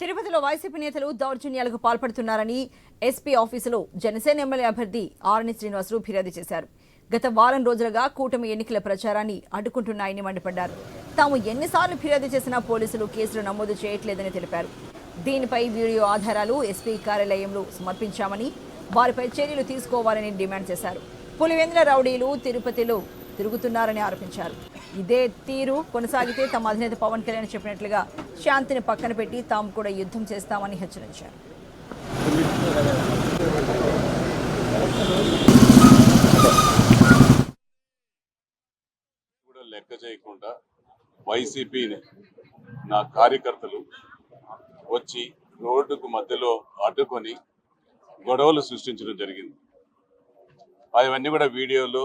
తిరుపతిలో వైసీపీ నేతలు దౌర్జన్యాలకు పాల్పడుతున్నారని ఎస్పీ ఆఫీసులో జనసేన ఎమ్మెల్యే అభ్యర్థి ఆరణి శ్రీనివాసరావు ఫిర్యాదు చేశారు. గత వారం రోజులుగా కూటమి ఎన్నికల ప్రచారాన్ని అడ్డుకుంటున్నాయని మండిపడ్డారు. తాము ఎన్నిసార్లు ఫిర్యాదు చేసినా పోలీసులు కేసులు నమోదు చేయట్లేదని తెలిపారు. దీనిపై వీడియో ఆధారాలు ఎస్పీ కార్యాలయంలో సమర్పించామని వారిపై చర్యలు తీసుకోవాలని డిమాండ్ చేశారు. పులివెందుల రౌడీలు తిరుపతిలో తిరుగుతున్నారని ఆరోపించారు. ఇదే తీరు కొనసాగితే తమ అధినేత పవన్ కళ్యాణ్ చెప్పినట్లుగా శాంతిని పక్కన పెట్టి తాము కూడా యుద్ధం చేస్తామని హెచ్చరించారు. కూడా లెక్క చేయకుండా వైసీపీ నా కార్యకర్తలు వచ్చి రోడ్డుకు మధ్యలో అడ్డుకొని గొడవలు సృష్టించడం జరిగింది. అవన్నీ కూడా వీడియోలో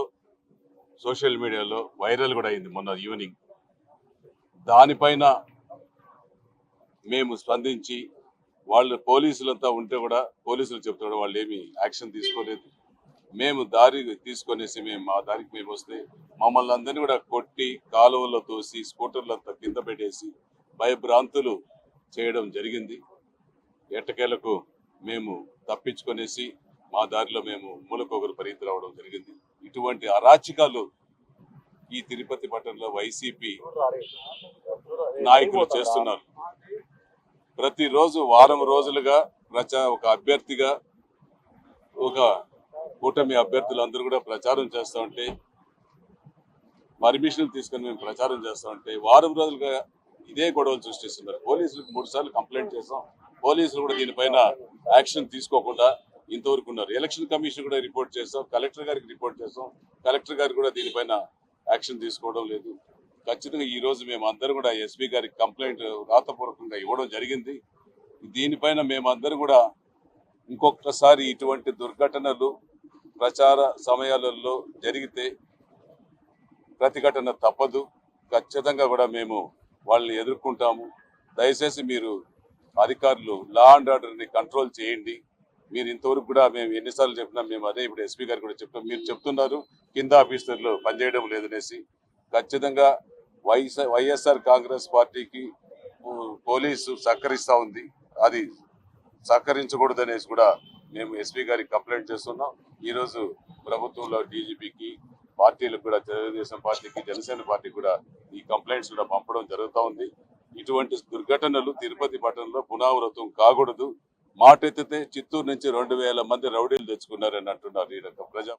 సోషల్ మీడియాలో వైరల్ కూడా అయింది మొన్న ఈవినింగ్. దానిపైన మేము స్పందించి వాళ్ళు పోలీసులంతా ఉంటే కూడా పోలీసులు చెప్తున్నాడు వాళ్ళు ఏమి యాక్షన్ తీసుకోలేదు. మేము దారి తీసుకొనేసి మేము మా దారికి మేము వస్తే మమ్మల్ని అందరినీ కూడా కొట్టి కాలువల్లో తోసి స్కూటర్లంతా కింద పెట్టేసి భయభ్రాంతులు చేయడం జరిగింది. ఎట్టకేలకు మేము తప్పించుకొనేసి మా దారిలో మేము మూలకొకరు పరిగెత్తి రావడం జరిగింది. ఇటువంటి అరాచకాలు ఈ తిరుపతి పట్టణంలో వైసీపీ నాయకులు చేస్తున్నారు. ప్రతిరోజు వారం రోజులుగా ప్రచా ఒక అభ్యర్థిగా ఒక కూటమి అభ్యర్థులు అందరూ కూడా ప్రచారం చేస్తూ ఉంటే పర్మిషన్ తీసుకొని మేము ప్రచారం చేస్తూ ఉంటే వారం రోజులుగా ఇదే గొడవలు సృష్టిస్తున్నారు. పోలీసులకు మూడు సార్లు కంప్లైంట్ చేసాం పోలీసులు కూడా దీనిపైన యాక్షన్ తీసుకోకుండా ఇంతవరకు ఉన్నారు ఎలక్షన్ కమిషన్ కూడా రిపోర్ట్ చేస్తాం కలెక్టర్ గారికి రిపోర్ట్ చేస్తాం. కలెక్టర్ గారు కూడా దీనిపైన యాక్షన్ తీసుకోవడం లేదు. ఖచ్చితంగా ఈ రోజు మేము అందరం కూడా ఎస్పీ గారికి కంప్లైంట్ రాతపూర్వకంగా ఇవ్వడం జరిగింది. దీనిపైన మేమందరం కూడా ఇంకొకసారి ఇటువంటి దుర్ఘటనలు ప్రచార సమయాలలో జరిగితే ప్రతిఘటన తప్పదు. ఖచ్చితంగా కూడా మేము వాళ్ళని ఎదుర్కొంటాము. దయచేసి మీరు అధికారులు లా అండ్ ఆర్డర్ని కంట్రోల్ చేయండి. మీరు ఇంతవరకు కూడా మేము ఎన్నిసార్లు చెప్పినా మేము అదే ఇప్పుడు ఎస్పీ గారు కూడా చెప్తాం. మీరు చెప్తున్నారు కింద ఆఫీసర్లు పనిచేయడం లేదనేసి. ఖచ్చితంగా వైఎస్ వైఎస్ఆర్ కాంగ్రెస్ పార్టీకి పోలీసు సహకరిస్తూ ఉంది. అది సహకరించకూడదనేసి కూడా మేము ఎస్పీ గారికి కంప్లైంట్ చేస్తున్నాం. ఈరోజు ప్రభుత్వంలో డీజీపీకి పార్టీలకు కూడా తెలుగుదేశం పార్టీకి జనసేన పార్టీకి కూడా ఈ కంప్లైంట్స్ కూడా పంపడం జరుగుతూ ఉంది. ఇటువంటి దుర్ఘటనలు తిరుపతి పట్టణంలో పునరావృతం కాకూడదు. మాట ఎత్తితే చిత్తూరు నుంచి రెండు వేల మంది రౌడీలు తెచ్చుకున్నారని అంటున్నారు ఈ రకం ప్రజా